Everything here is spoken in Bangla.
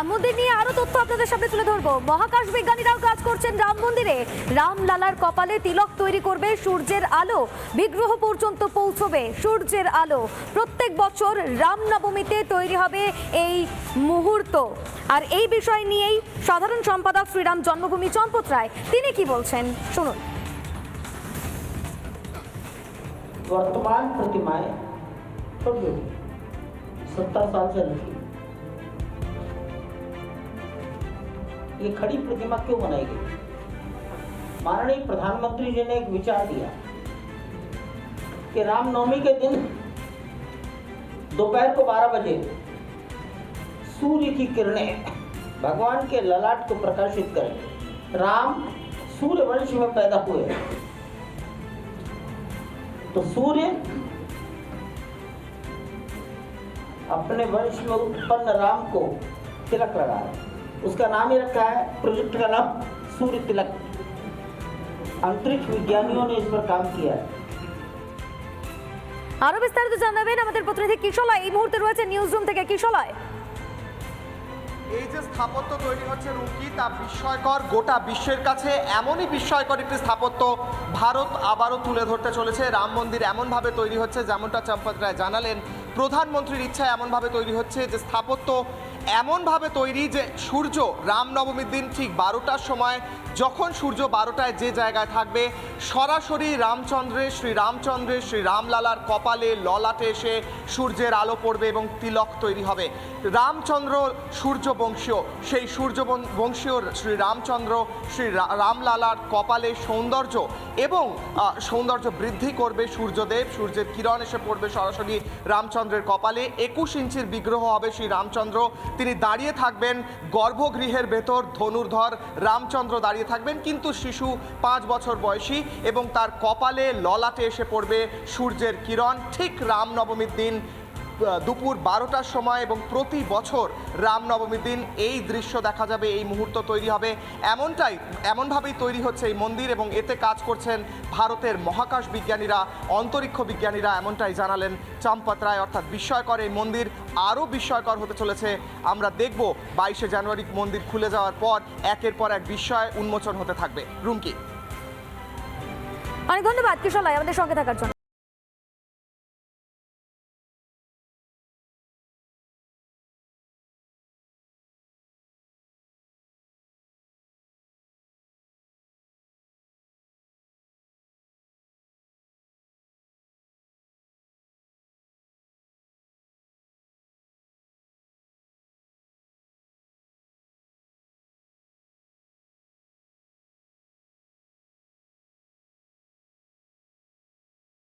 রাম মন্দির নিয়ে আরো তথ্য আপনাদের সামনে তুলে ধরবো মহাকাশ বিজ্ঞানীরাও কাজ করছেন রাম মন্দিরে রাম লালার কপালে তিলক তৈরি করবে সূর্যের আলো বিগ্রহ পর্যন্ত পৌঁছবে সূর্যের আলো প্রত্যেক বছর রামনবমীতে তৈরি হবে এই মুহূর্ত আর এই বিষয় নিয়েই সাধারণ সম্পাদক শ্রীরাম জন্মভূমি চম্পত রায় তিনি কি বলছেন শুনুন वर्तमान प्रतिमाएं छोटी होगी सत्तर साल से रखी ये खड़ी प्रतिमा क्यों बनाई गई? माननीय प्रधानमंत्री जी ने एक विचार दिया कि रामनवमी के दिन दोपहर को 12 बजे सूर्य की किरणें भगवान के ललाट को प्रकाशित करें। राम सूर्य वंश में पैदा हुए। तो सूर्य अपने वंश में उत्पन्न राम को तिलक लगा है। उसका नाम ही रखा है प्रोजेक्ट का नाम सूर्य तिलक अंतरिक्ष विज्ञानियों ने इस पर काम किया है আরো বিস্তারিত জানাবেন আমাদের প্রতিনিধি কিশলয় এই মুহূর্তে রয়েছে নিউজ রুম থেকে কিশলয় এই যে স্থাপত্য তৈরি হচ্ছে রুমকি তা বিস্ময়কর গোটা বিশ্বের কাছে এমনই বিস্ময়কর একটি স্থাপত্য ভারত আবারও তুলে ধরতে চলেছে রাম মন্দির এমনভাবে তৈরি হচ্ছে যেমনটা চম্পত রায় জানালেন প্রধানমন্ত্রীর ইচ্ছায় এমনভাবে তৈরি হচ্ছে যে স্থাপত্য এমনভাবে তৈরি যে সূর্য রামনবমীর দিন ঠিক বারোটার সময়, যখন সূর্য বারোটায় যে জায়গায় থাকবে, সরাসরি রামচন্দ্রের, শ্রী রামচন্দ্রের, শ্রী রামলালার কপালে ললাটে এসে সূর্যের আলো পড়বে এবং তিলক তৈরি হবে। রামচন্দ্র সূর্য বংশীয় সেই সূর্য বংশীয় শ্রী রামচন্দ্র, শ্রী রামলালার কপালে সৌন্দর্য এবং সৌন্দর্য বৃদ্ধি করবে সূর্যদেব। সূর্যের কিরণ এসে পড়বে সরাসরি রামচন্দ্রের কপালে। একুশ ইঞ্চির বিগ্রহ হবে শ্রী রামচন্দ্র। তিনি দাঁড়িয়ে থাকবেন গর্ভগৃহের ভেতর ধনুর্ধর রামচন্দ্র দাঁড়িয়ে থাকবেন, কিন্তু শিশু পাঁচ বছর বয়সী এবং তার কপালে ললাটে এসে পড়বে সূর্যের কিরণ। ঠিক রামনবমীর দিন দুপুর বারোটার সময় এবং প্রতি বছর রামনবমীর দিন এই দৃশ্য দেখা যাবে, এই মুহূর্ত তৈরি হবে। এমনটাই, এমনভাবেই তৈরি হচ্ছে এই মন্দির এবং এতে কাজ করছেন ভারতের মহাকাশ বিজ্ঞানীরা, অন্তরিক্ষ বিজ্ঞানীরা এমনটাই জানালেন চম্পত রায়। অর্থাৎ বিস্ময়কর এই মন্দির আরও বিস্ময়কর হতে চলেছে। আমরা দেখব বাইশে জানুয়ারি মন্দির খুলে যাওয়ার পর একের পর এক বিস্ময় উন্মোচন হতে থাকবে। রুমকি। অনেক ধন্যবাদ কিশলয় আমাদের সঙ্গে থাকার জন্য।